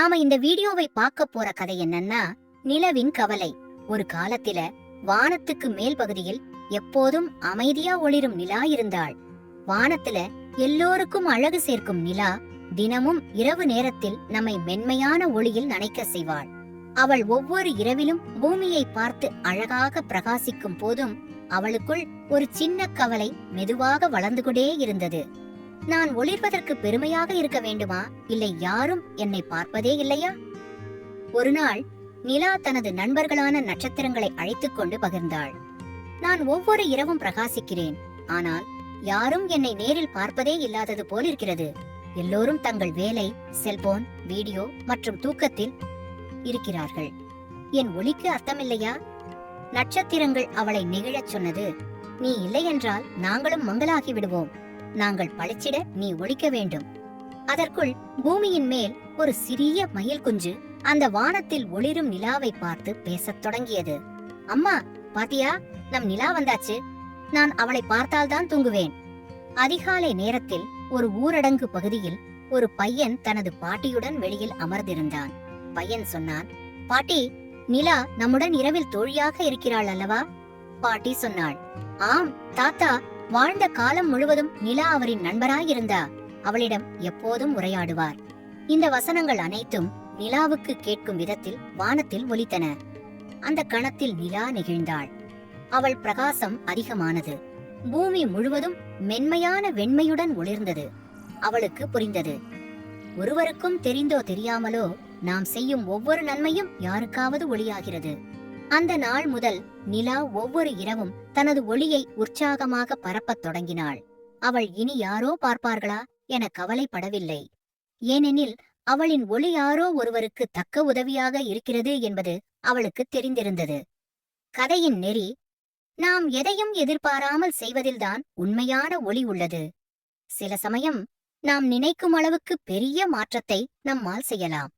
நாம இந்த வீடியோவை பார்க்க போற கதை என்னன்னா நிலவின் கவலை. ஒரு காலத்தில வானத்துக்கு மேல் பகுதியில் எப்போதும் அமைதியா ஒளிரும் நிலா இருந்தாள். வானத்துல எல்லோருக்கும் அழகு சேர்க்கும் நிலா தினமும் இரவு நேரத்தில் நம்மை மென்மையான ஒளியில் நனைக்க செய்வாள். அவள் ஒவ்வொரு இரவிலும் பூமியை பார்த்து அழகாக பிரகாசிக்கும் போதும் அவளுக்குள் ஒரு சின்ன கவலை மெதுவாக வளர்ந்து கொண்டே இருந்தது. நான் ஒளிர்வதற்கு பெருமையாக இருக்க வேண்டுமா? இல்லை யாரும் என்னை பார்ப்பதே இல்லையா? ஒரு நாள் நிலா தனது நண்பர்களான நட்சத்திரங்களை அழைத்துக் கொண்டு பகிர்ந்தாள். நான் ஒவ்வொரு இரவும் பிரகாசிக்கிறேன். ஆனால் யாரும் என்னை நேரில் பார்ப்பதே இல்லாதது போலிருக்கிறது. எல்லோரும் தங்கள் வேலை செல்போன் வீடியோ மற்றும் தூக்கத்தில் இருக்கிறார்கள். என் ஒளிக்கு அர்த்தமில்லையா? நட்சத்திரங்கள் அவளை நெகிழச் சொன்னது நீ இல்லையென்றால் நாங்களும் மங்களாகி விடுவோம். நாங்கள் பளிச்சிட நீ ஒழிக்க வேண்டும். அதற்குள் பூமியின் மேல் ஒரு சிறிய மயில் குஞ்சு அந்த வானத்தில் ஒளிரும் நிலாவை பார்த்து பேசத் தொடங்கியது. அம்மா பாத்தியா? நம் நிலா வந்தாச்சு. நான் அவளை பார்த்தால்தான் தூங்குவேன். அதிகாலை நேரத்தில் ஒரு ஊரடங்கு பகுதியில் ஒரு பையன் தனது பாட்டியுடன் வெளியில் அமர்ந்திருந்தான். பையன் சொன்னான் பாட்டி நிலா நம்முடன் இரவில் தோழியாக இருக்கிறாள் அல்லவா? பாட்டி சொன்னாள் ஆம் தாத்தா வாழ்ந்த காலம் முழுவதும் நிலா அவரின் நண்பராயிருந்தா அவளிடம் எப்போதும் உரையாடுவார். இந்த வசனங்கள் அனைத்தும் நிலாவுக்கு கேட்கும் விதத்தில் வானத்தில் ஒலித்தன. அந்த கணத்தில் நிலா நெகிழ்ந்தாள். அவள் பிரகாசம் அதிகமானது. பூமி முழுவதும் மென்மையான வெண்மையுடன் ஒளிர்ந்தது. அவளுக்கு புரிந்தது. ஒருவருக்கும் தெரிந்தோ தெரியாமலோ நாம் செய்யும் ஒவ்வொரு நன்மையும் யாருக்காவது ஒளியாகிறது. அந்த நாள் முதல் நிலா ஒவ்வொரு இரவும் தனது ஒளியை உற்சாகமாக பரப்பத் தொடங்கினாள். அவள் இனி யாரோ பார்ப்பார்களா என கவலைப்படவில்லை. ஏனெனில் அவளின் ஒளி யாரோ ஒருவருக்கு தக்க உதவியாக இருக்கிறது என்பது அவளுக்கு தெரிந்திருந்தது. கதையின் நெறி நாம் எதையும் எதிர்பாராமல் செய்வதில்தான் உண்மையான ஒளி உள்ளது. சில சமயம் நாம் நினைக்கும் அளவுக்கு பெரிய மாற்றத்தை நம்மால் செய்யலாம்.